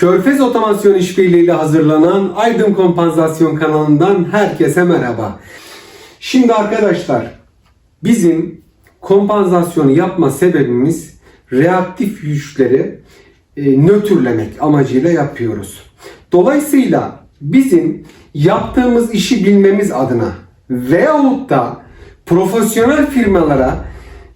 Körfez Otomasyon İşbirliği ile hazırlanan Aydın Kompansasyon kanalından herkese merhaba. Şimdi arkadaşlar bizim kompansasyonu yapma sebebimiz reaktif güçleri e, nötrlemek amacıyla yapıyoruz. Dolayısıyla bizim yaptığımız işi bilmemiz adına veyahut da profesyonel firmalara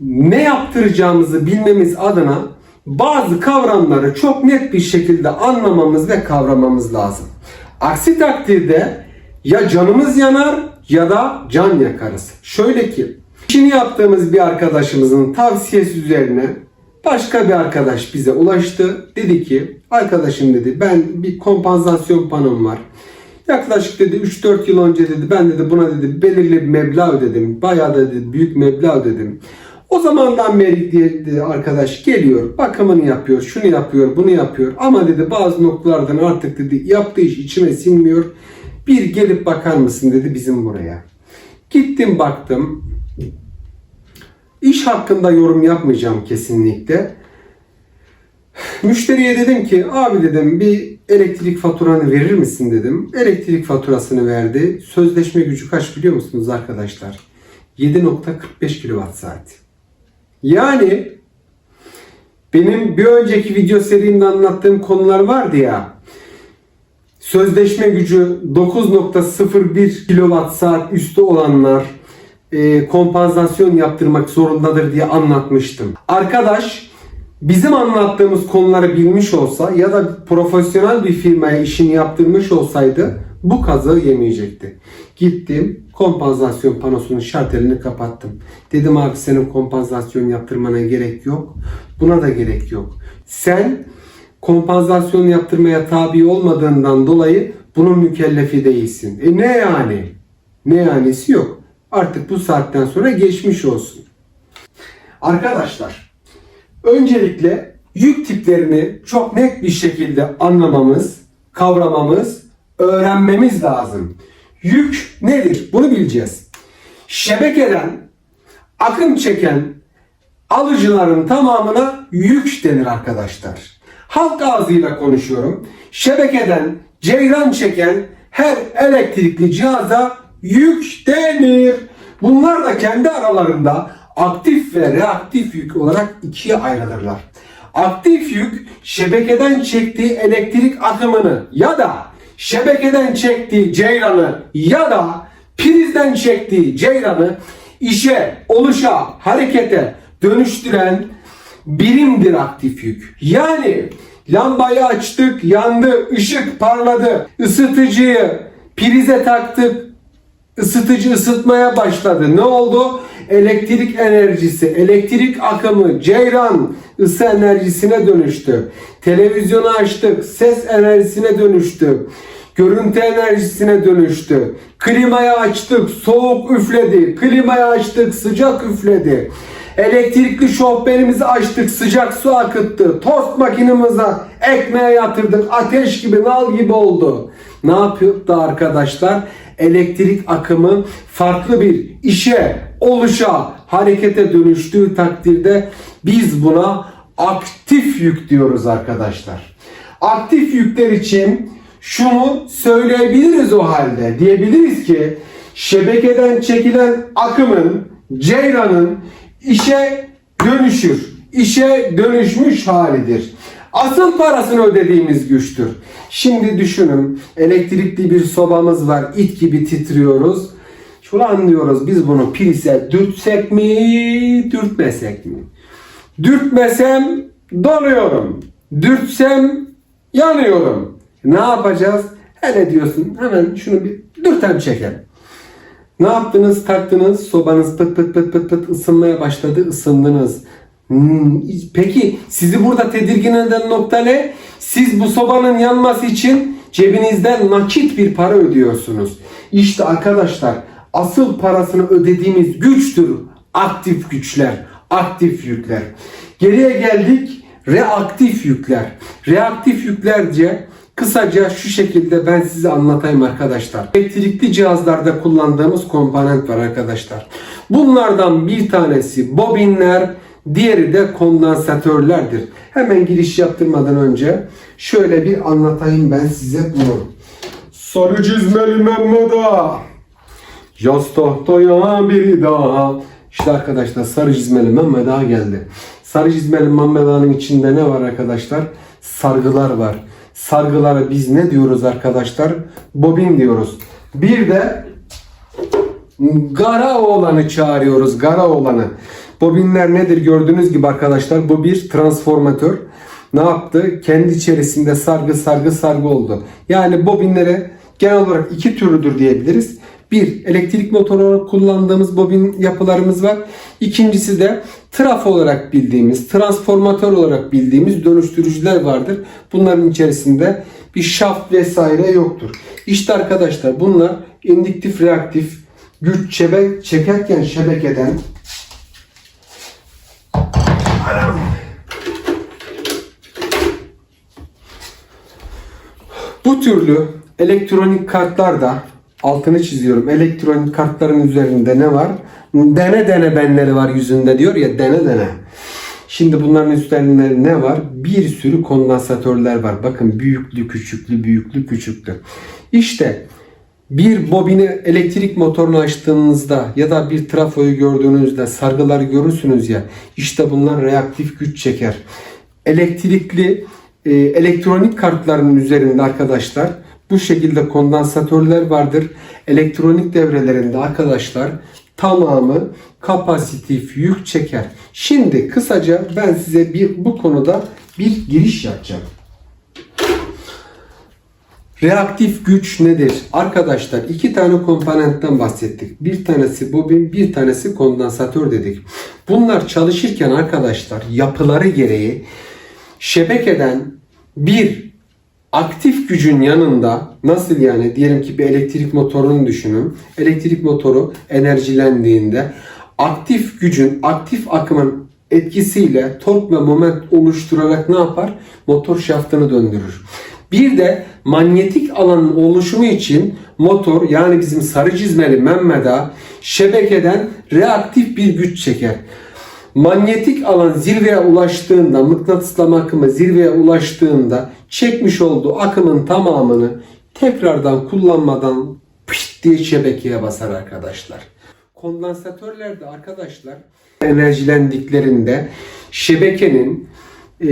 ne yaptıracağımızı bilmemiz adına bazı kavramları çok net bir şekilde anlamamız ve kavramamız lazım. Aksi takdirde ya canımız yanar ya da can yakarız. Şöyle ki işini yaptığımız bir arkadaşımızın tavsiyesi üzerine başka bir arkadaş bize ulaştı. Dedi ki arkadaşım dedi ben bir kompansasyon panom var. Yaklaşık dedi 3-4 yıl önce dedi ben dedi buna dedi belirli bir meblağ ödedim. Bayağı da dedi büyük meblağ ödedim. O zamandan beri dedi arkadaş geliyor, bakımını yapıyor, şunu yapıyor, bunu yapıyor. Ama dedi bazı noktalardan artık dedi yaptığı iş içime sinmiyor. Bir gelip bakar mısın dedi bizim buraya. Gittim baktım. İş hakkında yorum yapmayacağım kesinlikle. Müşteriye dedim ki abi dedim bir elektrik faturanı verir misin dedim. Elektrik faturasını verdi. Sözleşme gücü kaç biliyor musunuz arkadaşlar? 7.45 kWh saat. Yani benim bir önceki video serimde anlattığım konular vardı ya. Sözleşme gücü 9.01 kWh saat üstü olanlar e, kompansasyon yaptırmak zorundadır diye anlatmıştım. Arkadaş bizim anlattığımız konuları bilmiş olsa ya da profesyonel bir firmaya işini yaptırmış olsaydı bu kazığı yemeyecekti. Gittim kompansasyon panosunun şartelini kapattım. Dedim abi senin kompansasyon yaptırmana gerek yok. Buna da gerek yok. Sen kompansasyon yaptırmaya tabi olmadığından dolayı bunun mükellefi değilsin. E ne yani? Ne yanisi yok. Artık bu saatten sonra geçmiş olsun. Arkadaşlar, öncelikle yük tiplerini çok net bir şekilde anlamamız, kavramamız, öğrenmemiz lazım. Yük nedir? Bunu bileceğiz. Şebekeden akım çeken alıcıların tamamına yük denir arkadaşlar. Halk ağzıyla konuşuyorum. Şebekeden ceyran çeken her elektrikli cihaza yük denir. Bunlar da kendi aralarında aktif ve reaktif yük olarak ikiye ayrılırlar. Aktif yük şebekeden çektiği elektrik akımını ya da şebekeden çektiği ceyranı ya da prizden çektiği ceyranı işe, oluşa, harekete dönüştüren birimdir aktif yük. Yani lambayı açtık, yandı, ışık parladı, ısıtıcıyı prize taktık, ısıtıcı ısıtmaya başladı. Ne oldu? Elektrik enerjisi, elektrik akımı, ceyran ısı enerjisine dönüştü. Televizyonu açtık, ses enerjisine dönüştü. Görüntü enerjisine dönüştü. Klimayı açtık, soğuk üfledi. Klimayı açtık, sıcak üfledi. Elektrikli şofbenimizi açtık, sıcak su akıttı. Tost makinemize ekmeğe yatırdık, ateş gibi, nal gibi oldu. Ne yapıyordu arkadaşlar? Elektrik akımı farklı bir işe, oluşa, harekete dönüştüğü takdirde biz buna aktif yük diyoruz arkadaşlar. Aktif yükler için şunu söyleyebiliriz o halde. Diyebiliriz ki şebekeden çekilen akımın, ceyranın işe dönüşür. işe dönüşmüş halidir. Asıl parasını ödediğimiz güçtür. Şimdi düşünün elektrikli bir sobamız var. it gibi titriyoruz. Şunu anlıyoruz biz bunu prize dürtsek mi, dürtmesek mi? Dürtmesem donuyorum. Dürtsem yanıyorum. Ne yapacağız? Hele diyorsun hemen şunu bir dürtem çekelim. Ne yaptınız? Taktınız. Sobanız pıt pıt pıt pıt pıt ısınmaya başladı. Isındınız. Hmm, Peki sizi burada tedirgin eden nokta ne? Siz bu sobanın yanması için cebinizden nakit bir para ödüyorsunuz. İşte arkadaşlar asıl parasını ödediğimiz güçtür aktif güçler, aktif yükler. Geriye geldik reaktif yükler. Reaktif yüklerce Kısaca şu şekilde ben size anlatayım arkadaşlar. Elektrikli cihazlarda kullandığımız komponent var arkadaşlar. Bunlardan bir tanesi bobinler, Diğeri de kondansatörlerdir. Hemen giriş yaptırmadan önce şöyle bir anlatayım ben size bunu. Sarı çizmeli Mehmet Yaz tahtaya bir daha. İşte arkadaşlar sarı çizmeli Mehmet Ağa geldi. Sarı çizmeli Mehmet içinde ne var arkadaşlar? Sargılar var. Sargılara biz ne diyoruz arkadaşlar? Bobin diyoruz. Bir de Gara olanı çağırıyoruz. Gara olanı. Bobinler nedir gördüğünüz gibi arkadaşlar bu bir transformatör. Ne yaptı? Kendi içerisinde sargı sargı sargı oldu. Yani bobinlere genel olarak iki türlüdür diyebiliriz. Bir, elektrik motoru olarak kullandığımız bobin yapılarımız var. İkincisi de trafo olarak bildiğimiz, transformatör olarak bildiğimiz dönüştürücüler vardır. Bunların içerisinde bir şaft vesaire yoktur. İşte arkadaşlar bunlar indüktif reaktif güç çebe çekerken şebekeden. Bu türlü elektronik kartlarda altını çiziyorum. Elektronik kartların üzerinde ne var? Dene dene benleri var yüzünde diyor ya dene dene. Şimdi bunların üstlerinde ne var? Bir sürü kondansatörler var. Bakın büyüklü, küçüklü, büyüklü, küçüklü. İşte bir bobini elektrik motorunu açtığınızda ya da bir trafoyu gördüğünüzde sargıları görürsünüz ya işte bunlar reaktif güç çeker. Elektrikli e, elektronik kartların üzerinde arkadaşlar bu şekilde kondansatörler vardır. Elektronik devrelerinde arkadaşlar tamamı kapasitif yük çeker. Şimdi kısaca ben size bir bu konuda bir giriş yapacağım. Reaktif güç nedir? Arkadaşlar iki tane komponentten bahsettik. Bir tanesi bobin, bir tanesi kondansatör dedik. Bunlar çalışırken arkadaşlar yapıları gereği şebekeden bir aktif gücün yanında nasıl yani diyelim ki bir elektrik motorunu düşünün. Elektrik motoru enerjilendiğinde aktif gücün, aktif akımın etkisiyle tork ve moment oluşturarak ne yapar? Motor şaftını döndürür. Bir de manyetik alanın oluşumu için motor yani bizim sarı çizmeli Mehmet'a şebekeden reaktif bir güç çeker. Manyetik alan zirveye ulaştığında, mıknatıslama akımı zirveye ulaştığında çekmiş olduğu akımın tamamını tekrardan kullanmadan pişt diye şebekeye basar arkadaşlar. Kondansatörlerde arkadaşlar enerjilendiklerinde şebekenin e,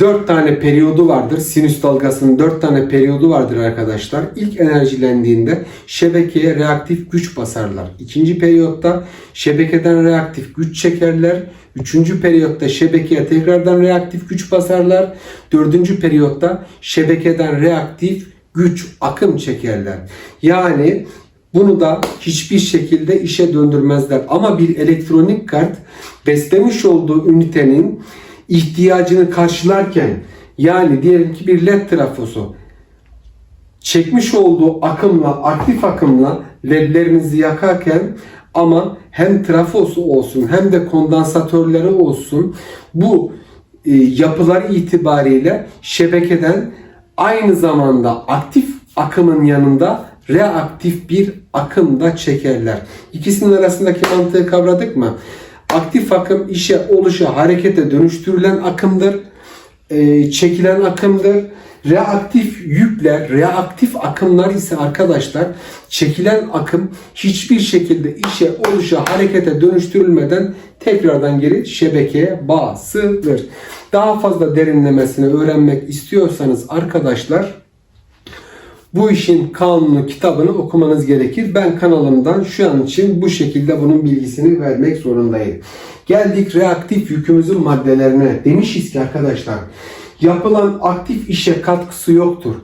4 tane periyodu vardır. Sinüs dalgasının 4 tane periyodu vardır arkadaşlar. İlk enerjilendiğinde şebekeye reaktif güç basarlar. İkinci periyotta şebekeden reaktif güç çekerler. Üçüncü periyotta şebekeye tekrardan reaktif güç basarlar. Dördüncü periyotta şebekeden reaktif güç akım çekerler. Yani bunu da hiçbir şekilde işe döndürmezler. Ama bir elektronik kart beslemiş olduğu ünitenin ihtiyacını karşılarken yani diyelim ki bir led trafosu çekmiş olduğu akımla aktif akımla ledlerinizi yakarken ama hem trafosu olsun hem de kondansatörleri olsun bu e, yapılar itibariyle şebekeden aynı zamanda aktif akımın yanında reaktif bir akım da çekerler. İkisinin arasındaki mantığı kavradık mı? Aktif akım işe, oluşa, harekete dönüştürülen akımdır. E, çekilen akımdır. Reaktif yükler, reaktif akımlar ise arkadaşlar çekilen akım hiçbir şekilde işe, oluşa, harekete dönüştürülmeden tekrardan geri şebekeye basılır. Daha fazla derinlemesine öğrenmek istiyorsanız arkadaşlar bu işin kanunu kitabını okumanız gerekir. Ben kanalımdan şu an için bu şekilde bunun bilgisini vermek zorundayım. Geldik reaktif yükümüzün maddelerine. Demişiz ki arkadaşlar yapılan aktif işe katkısı yoktur.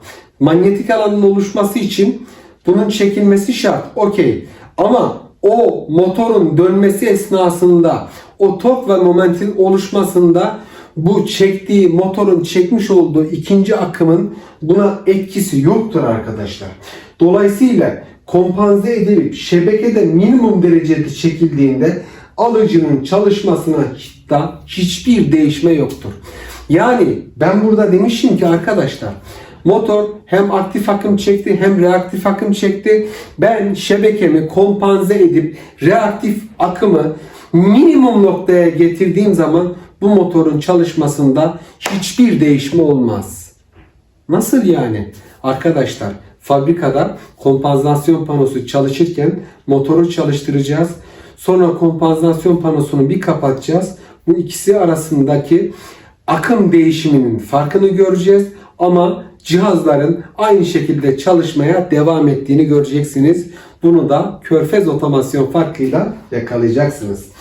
Manyetik alanın oluşması için bunun çekilmesi şart. Okey. Ama o motorun dönmesi esnasında o tork ve momentin oluşmasında bu çektiği motorun çekmiş olduğu ikinci akımın buna etkisi yoktur arkadaşlar. Dolayısıyla kompanze edilip şebekede minimum derecede çekildiğinde alıcının çalışmasına da hiçbir değişme yoktur. Yani ben burada demişim ki arkadaşlar motor hem aktif akım çekti hem reaktif akım çekti. Ben şebekemi kompanze edip reaktif akımı minimum noktaya getirdiğim zaman bu motorun çalışmasında hiçbir değişme olmaz. Nasıl yani? Arkadaşlar fabrikada kompansasyon panosu çalışırken motoru çalıştıracağız. Sonra kompansasyon panosunu bir kapatacağız. Bu ikisi arasındaki akım değişiminin farkını göreceğiz. Ama cihazların aynı şekilde çalışmaya devam ettiğini göreceksiniz. Bunu da körfez otomasyon farkıyla yakalayacaksınız.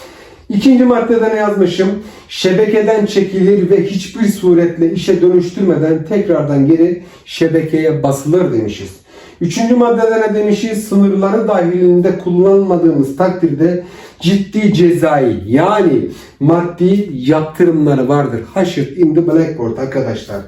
İkinci maddede ne yazmışım? Şebekeden çekilir ve hiçbir suretle işe dönüştürmeden tekrardan geri şebekeye basılır demişiz. Üçüncü maddede ne demişiz? Sınırları dahilinde kullanmadığımız takdirde ciddi cezai yani maddi yaptırımları vardır. Haşır in the blackboard arkadaşlar.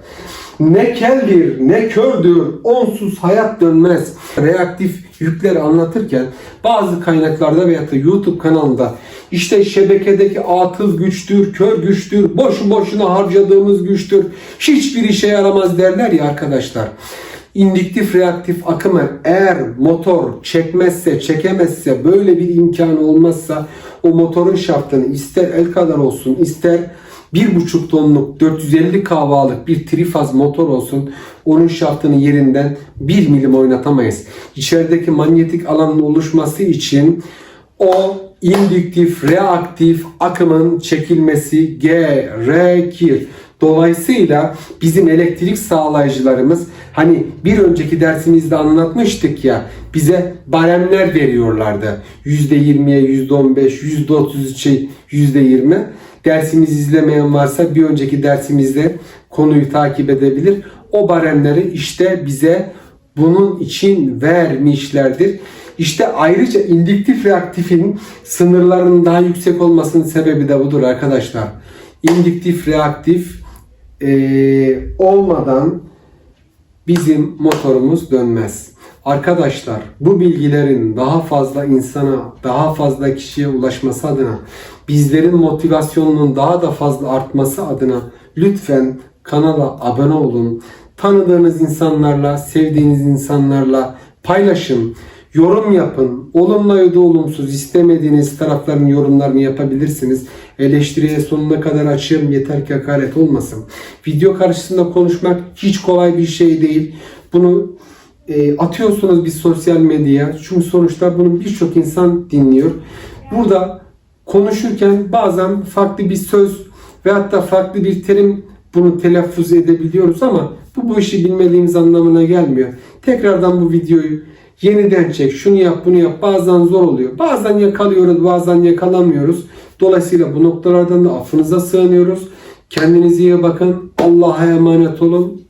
Ne keldir ne kördür onsuz hayat dönmez. Reaktif yükleri anlatırken bazı kaynaklarda veya da YouTube kanalında işte şebekedeki atıl güçtür, kör güçtür, boşu boşuna harcadığımız güçtür, hiçbir işe yaramaz derler ya arkadaşlar. İndüktif reaktif akımı eğer motor çekmezse, çekemezse, böyle bir imkanı olmazsa o motorun şaftını ister el kadar olsun, ister 1,5 tonluk 450 kV'lık bir trifaz motor olsun onun şaftını yerinden 1 milim oynatamayız. İçerideki manyetik alanın oluşması için o indüktif reaktif akımın çekilmesi gerekir. Dolayısıyla bizim elektrik sağlayıcılarımız hani bir önceki dersimizde anlatmıştık ya bize baremler veriyorlardı. %20'ye %15, %33'e %20. Dersimizi izlemeyen varsa bir önceki dersimizde konuyu takip edebilir. O baremleri işte bize bunun için vermişlerdir. İşte ayrıca indüktif reaktifin sınırlarının daha yüksek olmasının sebebi de budur arkadaşlar. İndüktif reaktif eee, olmadan bizim motorumuz dönmez. Arkadaşlar bu bilgilerin daha fazla insana, daha fazla kişiye ulaşması adına, bizlerin motivasyonunun daha da fazla artması adına lütfen kanala abone olun. Tanıdığınız insanlarla, sevdiğiniz insanlarla paylaşın. Yorum yapın. Olumlu ya da olumsuz istemediğiniz tarafların yorumlarını yapabilirsiniz. Eleştiriye sonuna kadar açığım yeter ki hakaret olmasın. Video karşısında konuşmak hiç kolay bir şey değil. Bunu e, atıyorsunuz bir sosyal medyaya. Çünkü sonuçta bunu birçok insan dinliyor. Burada konuşurken bazen farklı bir söz ve hatta farklı bir terim bunu telaffuz edebiliyoruz ama bu bu işi bilmediğimiz anlamına gelmiyor. Tekrardan bu videoyu yeniden çek, şunu yap, bunu yap. Bazen zor oluyor. Bazen yakalıyoruz, bazen yakalamıyoruz. Dolayısıyla bu noktalardan da affınıza sığınıyoruz. Kendinize iyi bakın. Allah'a emanet olun.